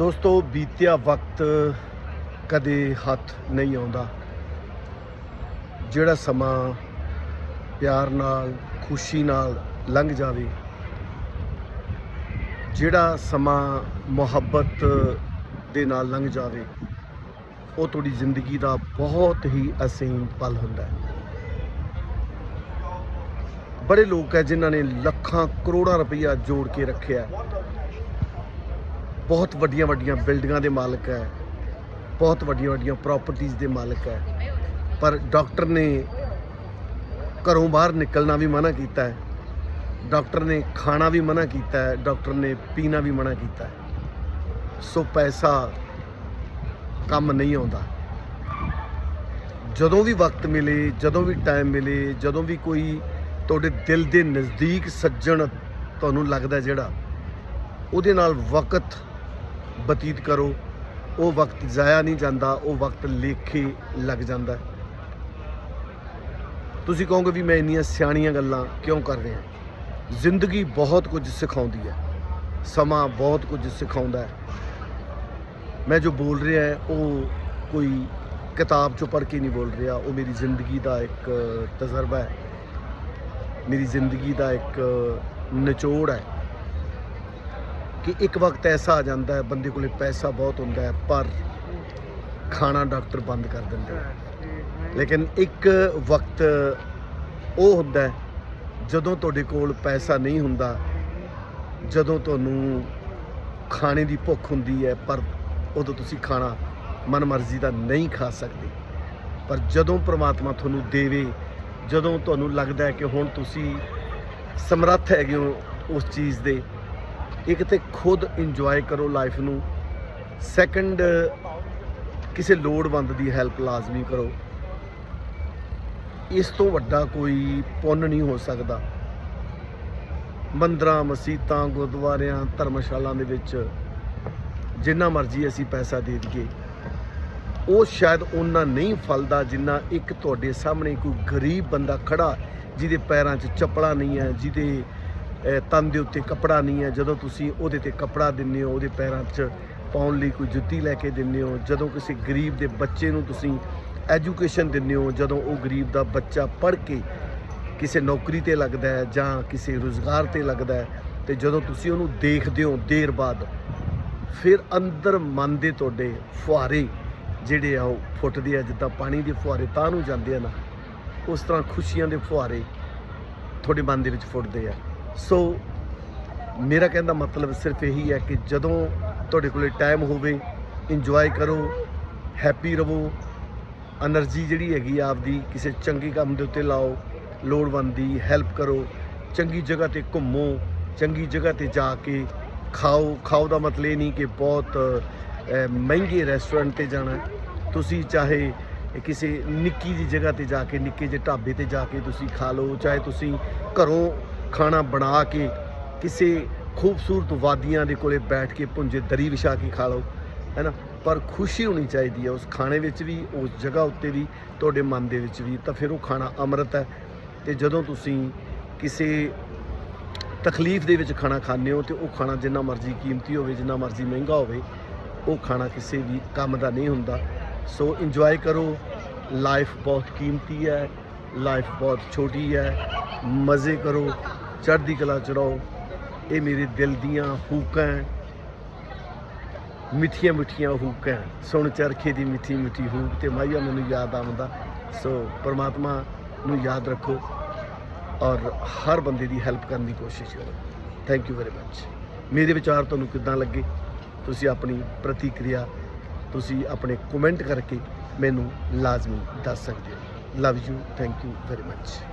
ਦੋਸਤੋ, ਬੀਤਿਆ ਵਕਤ ਕਦੇ ਹੱਥ ਨਹੀਂ ਆਉਂਦਾ। ਜਿਹੜਾ ਸਮਾਂ ਪਿਆਰ ਨਾਲ, ਖੁਸ਼ੀ ਨਾਲ ਲੰਘ ਜਾਵੇ, ਜਿਹੜਾ ਸਮਾਂ ਮੁਹੱਬਤ ਦੇ ਨਾਲ ਲੰਘ ਜਾਵੇ, ਉਹ ਤੁਹਾਡੀ ਜ਼ਿੰਦਗੀ ਦਾ ਬਹੁਤ ਹੀ ਅਸੀਮ ਪਲ ਹੁੰਦਾ ਹੈ। ਬੜੇ ਲੋਕ ਹੈ ਜਿਨ੍ਹਾਂ ਨੇ ਲੱਖਾਂ ਕਰੋੜਾਂ ਰੁਪਈਆ ਜੋੜ ਕੇ ਰੱਖਿਆ ਬਹੁਤ ਵੱਡੀਆਂ ਵੱਡੀਆਂ ਬਿਲਡਿੰਗਾਂ ਦੇ ਮਾਲਕ ਹੈ। ਬਹੁਤ ਵੱਡੀਆਂ ਵੱਡੀਆਂ ਪ੍ਰਾਪਰਟੀਆਂ ਦੇ ਮਾਲਕ ਹੈ। ਪਰ ਡਾਕਟਰ ਨੇ ਘਰੋਂ ਬਾਹਰ ਨਿਕਲਣਾ ਵੀ ਮਨਾ ਕੀਤਾ ਹੈ। ਡਾਕਟਰ ਨੇ ਖਾਣਾ ਵੀ ਮਨਾ ਕੀਤਾ ਹੈ। ਡਾਕਟਰ ਨੇ ਪੀਣਾ ਵੀ ਮਨਾ ਕੀਤਾ ਹੈ। ਸੋ ਪੈਸਾ ਕੰਮ ਨਹੀਂ ਆਉਂਦਾ। ਜਦੋਂ ਵੀ ਵਕਤ ਮਿਲੇ, ਜਦੋਂ ਵੀ ਟਾਈਮ ਮਿਲੇ, ਜਦੋਂ ਵੀ ਕੋਈ ਤੁਹਾਡੇ ਦਿਲ ਦੇ ਨਜ਼ਦੀਕ ਸੱਜਣ ਤੁਹਾਨੂੰ ਲੱਗਦਾ ਜਿਹੜਾ, ਉਹਦੇ ਨਾਲ ਵਕਤ ਬਤੀਤ ਕਰੋ। ਉਹ ਵਕਤ ਜ਼ਾਇਆ ਨਹੀਂ ਜਾਂਦਾ, ਉਹ ਵਕਤ ਲੇਖੇ ਲੱਗ ਜਾਂਦਾ ਤੁਸੀਂ ਕਹੋਗੇ ਵੀ ਮੈਂ ਇੰਨੀਆਂ ਸਿਆਣੀਆਂ ਗੱਲਾਂ ਕਿਉਂ ਕਰ ਰਿਹਾ ਜ਼ਿੰਦਗੀ ਬਹੁਤ ਕੁਝ ਸਿਖਾਉਂਦੀ ਹੈ। ਸਮਾਂ ਬਹੁਤ ਕੁਝ ਸਿਖਾਉਂਦਾ ਹੈ। ਮੈਂ ਜੋ ਬੋਲ ਰਿਹਾ ਹੈ, ਉਹ ਕੋਈ ਕਿਤਾਬ ਚੋਂ ਪੜ੍ਹ ਕੇ ਨਹੀਂ ਬੋਲ ਰਿਹਾ। ਉਹ ਮੇਰੀ ਜ਼ਿੰਦਗੀ ਦਾ ਇੱਕ ਤਜਰਬਾ ਹੈ। ਮੇਰੀ ਜ਼ਿੰਦਗੀ ਦਾ ਇੱਕ ਨਿਚੋੜ ਹੈ। ਕਿ ਇੱਕ ਵਕਤ ਐਸਾ ਆ ਜਾਂਦਾ ਹੈ, ਬੰਦੇ ਕੋਲੇ ਪੈਸਾ ਬਹੁਤ ਹੁੰਦਾ ਹੈ, ਪਰ ਖਾਣਾ ਡਾਕਟਰ ਬੰਦ ਕਰ ਦਿੰਦੇ ਆ। ਲੇਕਿਨ ਇੱਕ ਵਕਤ ਉਹ ਹੁੰਦਾ ਹੈ, ਜਦੋਂ ਤੁਹਾਡੇ ਕੋਲ ਪੈਸਾ ਨਹੀਂ ਹੁੰਦਾ, ਜਦੋਂ ਤੁਹਾਨੂੰ ਖਾਣੇ ਦੀ ਭੁੱਖ ਹੁੰਦੀ ਹੈ, ਪਰ ਉਦੋਂ ਤੁਸੀਂ ਖਾਣਾ ਮਨਮਰਜ਼ੀ ਦਾ ਨਹੀਂ ਖਾ ਸਕਦੇ। ਪਰ ਜਦੋਂ ਪ੍ਰਮਾਤਮਾ ਤੁਹਾਨੂੰ ਦੇਵੇ, ਜਦੋਂ ਤੁਹਾਨੂੰ ਲੱਗਦਾ ਹੈ ਕਿ ਹੁਣ ਤੁਸੀਂ ਸਮਰੱਥ ਹੈਗੇ ਹੋ ਉਸ ਚੀਜ਼ ਦੇ ਇੱਕ ਤੇ ਖੁਦ ਇੰਜੋਏ ਕਰੋ ਲਾਈਫ ਨੂੰ। ਸੈਕੰਡ ਕਿਸੇ ਲੋੜਵੰਦ ਦੀ ਹੈਲਪ ਲਾਜ਼ਮੀ ਕਰੋ। ਇਸ ਤੋਂ ਵੱਡਾ ਕੋਈ ਪੁੰਨ ਨਹੀਂ ਹੋ ਸਕਦਾ। ਮੰਦਰਾਂ, ਮਸਜਿਦਾਂ, ਗੁਰਦੁਆਰਿਆਂ, ਧਰਮਸ਼ਾਲਾ ਦੇ ਵਿੱਚ ਜਿੰਨਾ ਮਰਜ਼ੀ ਅਸੀਂ ਪੈਸਾ ਦੇ ਦਈਏ, ਉਹ ਸ਼ਾਇਦ ਉਹਨਾਂ ਨਹੀਂ ਫਲਦਾ ਜਿੰਨਾ ਇੱਕ ਤੁਹਾਡੇ ਸਾਹਮਣੇ ਕੋਈ ਗਰੀਬ ਬੰਦਾ ਖੜਾ ਜਿਹਦੇ ਪੈਰਾਂ 'ਚ ਚੱਪਲਾਂ ਨਹੀਂ ਹੈ, ਜਿਹਦੇ ਤਨ ਦੇ ਉੱਤੇ ਕੱਪੜਾ ਨਹੀਂ ਹੈ। ਜਦੋਂ ਤੁਸੀਂ ਉਹਦੇ ਤੇ ਕੱਪੜਾ ਦਿੰਦੇ ਹੋ, ਉਹਦੇ ਪੈਰਾਂ 'ਚ ਪਾਉਣ ਲਈ ਕੋਈ ਜੁੱਤੀ ਲੈ ਕੇ ਦਿੰਦੇ ਹੋ, ਜਦੋਂ ਕਿਸੇ ਗਰੀਬ ਦੇ ਬੱਚੇ ਨੂੰ ਤੁਸੀਂ ਐਜੂਕੇਸ਼ਨ ਦਿੰਦੇ ਹੋ, ਜਦੋਂ ਉਹ ਗਰੀਬ ਦਾ ਬੱਚਾ ਪੜ੍ਹ ਕੇ ਕਿਸੇ ਨੌਕਰੀ ਤੇ ਲੱਗਦਾ ਹੈ ਜਾਂ ਕਿਸੇ ਰੁਜ਼ਗਾਰ ਤੇ ਲੱਗਦਾ ਹੈ, ਤੇ ਜਦੋਂ ਤੁਸੀਂ ਉਹਨੂੰ ਦੇਖਦੇ ਹੋ ਦੇਰ ਬਾਅਦ, ਫਿਰ ਅੰਦਰ ਮਨ ਦੇ ਤੁਹਾਡੇ ਫੁਹਾਰੇ ਜਿਹੜੇ ਆ ਉਹ ਫੁੱਟਦੇ ਆ, ਜਿੱਦਾਂ ਪਾਣੀ ਦੇ ਫੁਹਾਰੇ ਤਾਂ ਨੂੰ ਜਾਂਦੇ ਆ ਨਾ, ਉਸ ਤਰ੍ਹਾਂ ਖੁਸ਼ੀਆਂ ਦੇ ਫੁਹਾਰੇ ਤੁਹਾਡੇ ਮਨ ਦੇ ਵਿੱਚ ਫੁੱਟਦੇ ਆ। ਸੋ ਮੇਰਾ ਕਹਿੰਦਾ ਮਤਲਬ ਸਿਰਫ ਇਹੀ ਹੈ ਕਿ ਜਦੋਂ ਤੁਹਾਡੇ ਕੋਲੇ ਟਾਈਮ ਹੋਵੇ ਇੰਜੋਏ ਕਰੋ ਹੈਪੀ ਰਹੋ એનર્ਜੀ ਜਿਹੜੀ ਹੈਗੀ ਆਪਦੀ ਕਿਸੇ ਚੰਗੇ ਕੰਮ ਦੇ ਉੱਤੇ ਲਾਓ, ਲੋੜਵੰਦ ਦੀ ਹੈਲਪ ਕਰੋ, ਚੰਗੀ ਜਗ੍ਹਾ ਤੇ ਘੁੰਮੋ, ਚੰਗੀ ਜਗ੍ਹਾ ਤੇ ਜਾ ਕੇ ਖਾਓ। ਖਾਓ ਦਾ ਮਤਲਬ ਇਹ ਨਹੀਂ ਕਿ ਬਹੁਤ ਮਹਿੰਗੇ ਰੈਸਟੋਰੈਂਟ ਤੇ ਜਾਣਾ। ਤੁਸੀਂ ਚਾਹੇ ਕਿਸੇ ਨਿੱਕੀ ਜੀ ਜਗ੍ਹਾ ਤੇ ਜਾ ਕੇ, ਨਿੱਕੇ ਜਿਹੇ ਢਾਬੇ ਤੇ ਜਾ ਕੇ ਤੁਸੀਂ ਖਾ ਲਓ, ਚਾਹੇ ਤੁਸੀਂ ਘਰੋਂ ਖਾਣਾ ਬਣਾ ਕੇ ਕਿਸੇ ਖੂਬਸੂਰਤ ਵਾਦੀਆਂ ਦੇ ਕੋਲੇ ਬੈਠ ਕੇ ਪੁੰਜੇ ਦਰੀ ਵਿਛਾ ਕੇ ਖਾ ਲਓ ਹੈਨਾ ਪਰ ਖੁਸ਼ੀ ਹੋਣੀ ਚਾਹੀਦੀ ਹੈ ਉਸ ਖਾਣੇ ਵਿੱਚ ਵੀ, ਉਸ ਜਗ੍ਹਾ ਉੱਤੇ ਵੀ, ਤੁਹਾਡੇ ਮਨ ਦੇ ਵਿੱਚ ਵੀ। ਤਾਂ ਫਿਰ ਉਹ ਖਾਣਾ ਅੰਮ੍ਰਿਤ ਹੈ। ਤੇ ਜਦੋਂ ਤੁਸੀਂ ਕਿਸੇ ਤਕਲੀਫ ਦੇ ਵਿੱਚ ਖਾਣਾ ਖਾਂਦੇ ਹੋ ਤੇ ਉਹ ਖਾਣਾ ਜਿੰਨਾ ਮਰਜ਼ੀ ਕੀਮਤੀ ਹੋਵੇ, ਜਿੰਨਾ ਮਰਜ਼ੀ ਮਹਿੰਗਾ ਹੋਵੇ, ਉਹ ਖਾਣਾ ਕਿਸੇ ਵੀ ਕੰਮ ਦਾ ਨਹੀਂ ਹੁੰਦਾ। ਸੋ ਇੰਜੋਏ ਕਰੋ। ਲਾਈਫ ਬਹੁਤ ਕੀਮਤੀ ਹੈ। ਲਾਈਫ ਬਹੁਤ ਛੋਟੀ ਹੈ। ਮਜ਼ੇ ਕਰੋ, ਚੜ੍ਹਦੀ ਕਲਾ ਚ ਇਹ ਮੇਰੇ ਦਿਲ ਦੀਆਂ ਹੂਕਾਂ ਹੈ। ਮਿੱਠੀਆਂ ਮਿੱਠੀਆਂ ਹੂਕਾਂ ਸੁਣ ਚਰਖੇ ਦੀ ਮਿੱਠੀ ਮਿੱਠੀ ਹੂਕ ਤੇ ਮਾਈਆ ਮੈਨੂੰ ਯਾਦ ਆਉਂਦਾ। ਸੋ ਪਰਮਾਤਮਾ ਨੂੰ ਯਾਦ ਰੱਖੋ ਔਰ ਹਰ ਬੰਦੇ ਦੀ ਹੈਲਪ ਕਰਨ ਦੀ ਕੋਸ਼ਿਸ਼ ਕਰੋ। ਥੈਂਕ ਯੂ ਵੈਰੀ ਮੱਚ ਮੇਰੇ ਵਿਚਾਰ ਤੁਹਾਨੂੰ ਕਿੱਦਾਂ ਲੱਗੇ? ਤੁਸੀਂ ਆਪਣੀ ਪ੍ਰਤੀਕਿਰਿਆ, ਤੁਸੀਂ ਆਪਣੇ ਕਮੈਂਟ ਕਰਕੇ ਮੈਨੂੰ ਲਾਜ਼ਮੀ ਦੱਸ ਸਕਦੇ ਹੋ। Love you thank you very much